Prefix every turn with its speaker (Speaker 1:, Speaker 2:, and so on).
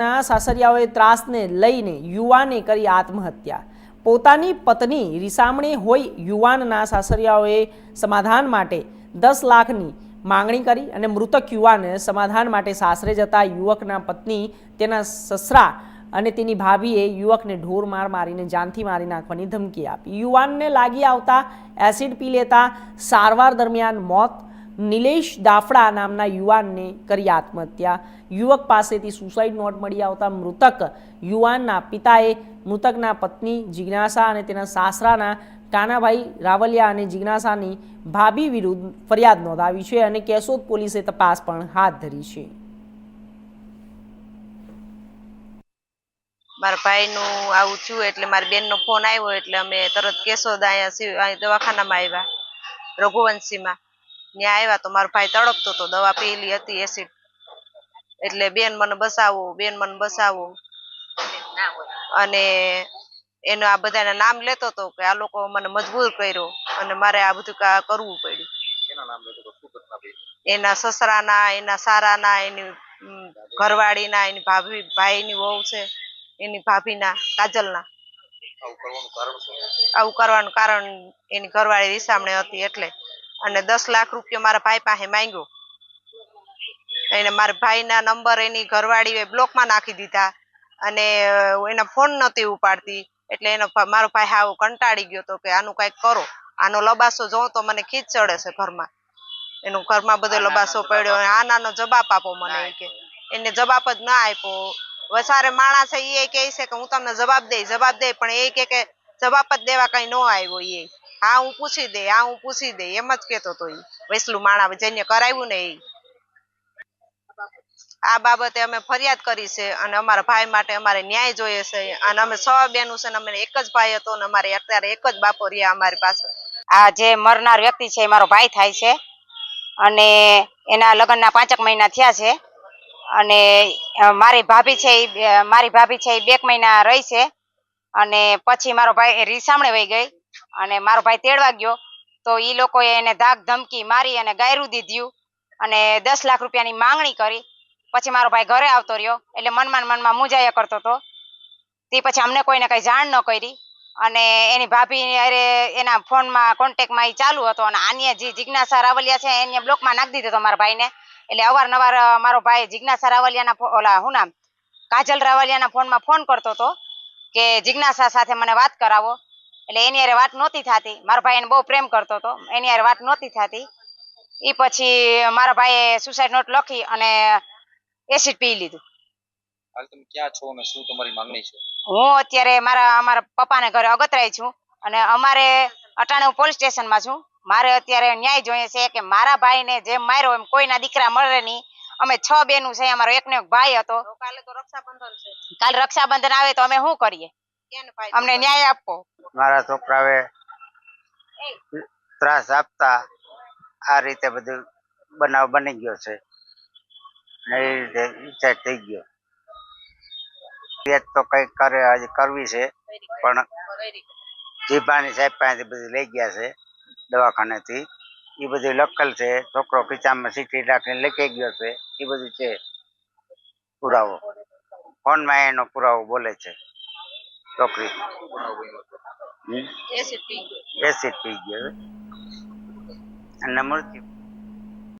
Speaker 1: ના સાસરિયાઓએ ત્રાસને લઈને યુવાને કરી આત્મહત્યા. પોતાની પત્ની રીસામણે હોય યુવાનના સાસરિયાઓએ સમાધાન માટે દસ લાખની માંગણી કરી અને મૃતક યુવાને સમાધાન માટે સાસરે જતા યુવકના પત્ની, તેના સસરા અને તેની ભાભીએ યુવકને ઢોર માર મારીને જાનથી મારી નાખવાની ધમકી આપી. યુવાનને લાગી આવતા એસિડ પી લેતા સારવાર દરમિયાન મોત નિલેશ દાફડા નામના યુવાનને કરી આત્મહત્યા. યુવક પાસેથી સુસાઇડ નોટ મળી આવતા મૃતક યુવાનના પિતાએ મૃતકના પત્ની જિજ્ઞાસા અને તેના સાસરાના કાનાભાઈ રાવલિયા અને જિજ્ઞાસાની ભાભી વિરુદ્ધ ફરિયાદ નોંધાવી છે અને કેશોદ પોલીસે તપાસ પણ હાથ ધરી છે.
Speaker 2: મારા ભાઈનું આવું થયું એટલે મારી બેનનો ફોન આવ્યો એટલે અમે તરત કેશોદ અહીંયા દવાખાનામાં આવ્યા, રઘુવંશીમાં. ત્યાં આવ્યા તો મારો ભાઈ તડપતો હતો દવા પીલી હતી એસિડ એટલે બેન મને બસાવો બેન મને બસાવો. અને એનો આ બધાના નામ લેતો હતો કે આ લોકો મને મજબૂર કર્યો અને મારે આ બધું કરવું પડ્યું. એના સસરાના એના સારાના એની ઘરવાળીના એની ભાભી ભાઈની વહુ છે એની ભાભીના કાજલના. આવું કરવાનું કારણ એની ઘરવાળી વિસામણે હતી એટલે. અને દસ લાખ રૂપિયા મારા ભાઈ પાસે માંગ્યો. એને મારા ભાઈના નંબર એની ઘરવાળીએ બ્લોકમાં નાખી દીધા. અને એના ફોન નહોતી ઉપાડતી. એટલે એનો મારો ભાઈ હાવ કંટાળી ગયો તો કે આનું કાંઈક કરો. આનો લબાસો જોઉં તો મને ખીચ ચડે છે ઘરમાં. એનું ઘરમાં બધો લબાસો પડ્યો. આ નાનો જવાબ આપો મને કે. એને જવાબ જ ના આપ્યો. વસારે માણસ એ કહે છે કે હું તમને જવાબ દઈ જવાબ દઈ પણ એ કે જવાબ જ દેવા કઈ ન આવ્યો એ. હા, હું પૂછી દે, હા, હું પૂછી દે. એમ જ કેતો તો ઈ વૈસલું માણા જઈને કરાવ્યું ને આ બાબતે અમે ફરિયાદ કરી છે અને અમારા ભાઈ માટે અમારે ન્યાય જોઈએ છે. અને અમે છ બેનું છે ને અમે એક જ ભાઈ હતો ને અમારે અત્યારે એક જ બાપો રહ્યા અમારી પાસે.
Speaker 3: આ જે મરનાર વ્યક્તિ છે એ મારો ભાઈ થાય છે. અને એના લગ્નના પાંચક મહિના થયા છે. અને મારી ભાભી છે એ મારી ભાભી છે એ બે મહિના રહી છે. અને પછી મારો ભાઈ રીસામણે વહી ગઈ. અને મારો ભાઈ તેડવા ગયો, તો એ લોકોએ એને ધાક ધમકી મારી અને ગાયરું દીધ્યું અને દસ લાખ રૂપિયાની માંગણી કરી. પછી મારો ભાઈ ઘરે આવતો રહ્યો, એટલે મનમાં મનમાં મૂંઝાયા કરતો હતો. તે પછી અમને કોઈને કંઈ જાણ ન કરી. અને એની ભાભી અરે એના ફોનમાં કોન્ટેક્ટમાં એ ચાલુ હતો અને આની જે જિજ્ઞાસા રાવલિયા છે એને બ્લોકમાં નાખી દીધો હતો મારા ભાઈને. એટલે અવારનવાર મારો ભાઈ જિજ્ઞાસા રાવલિયાના ઓલા શું નામ? કાજલ રાવલિયાના ફોનમાં ફોન કરતો હતો કે જિજ્ઞાસા સાથે મને વાત કરાવો. એટલે એની હારે વાત નહોતી થતી. મારો ભાઈ એને બહુ પ્રેમ કરતો હતો. એની હારે વાત નહોતી થતી. એ પછી મારા ભાઈએ સુસાઇડ નોટ લખી અને એસિડ પી લીધું.
Speaker 4: હાલ તમે ક્યાં છો અને શું તમારી માંગણી છે?
Speaker 3: હું અત્યારે મારા અમારા પપ્પાને ઘરે અગતરાય છું અને અમારે અટાણે હું પોલીસ સ્ટેશનમાં છું. મારે અત્યારે ન્યાય જોઈએ છે કે મારા ભાઈને જેમ માર્યો એમ કોઈના દીકરા મળે નહીં. અમે છ બેનું છે અમારો એકનો એક ભાઈ હતો.
Speaker 2: કાલે તો રક્ષાબંધન છે.
Speaker 3: કાલે રક્ષાબંધન આવે તો અમે શું કરીએ? અમને ન્યાય આપો.
Speaker 5: મારા છોકરાએ ત્રાસ આપતા આ રીતે બધું બનાવ બની ગયો છે. એ રીતે ઈચ્છા થઈ ગયો. ફરિયાદ તો કઈ કરે આજે કરવી છે પણ જીભાની સાહેબ પાસેથી બધું લઈ ગયા છે દવાખાનેથી. એ બધું લખેલ છે છોકરો ખીચામાં સીટી રાખીને લખી ગયો છે એ બધું છે પુરાવો. ફોનમાં એનો પુરાવો બોલે છે. છોકરી?
Speaker 2: એસિડ પી ગયો
Speaker 5: એસિડ પી ગયો અને મૃત્યુ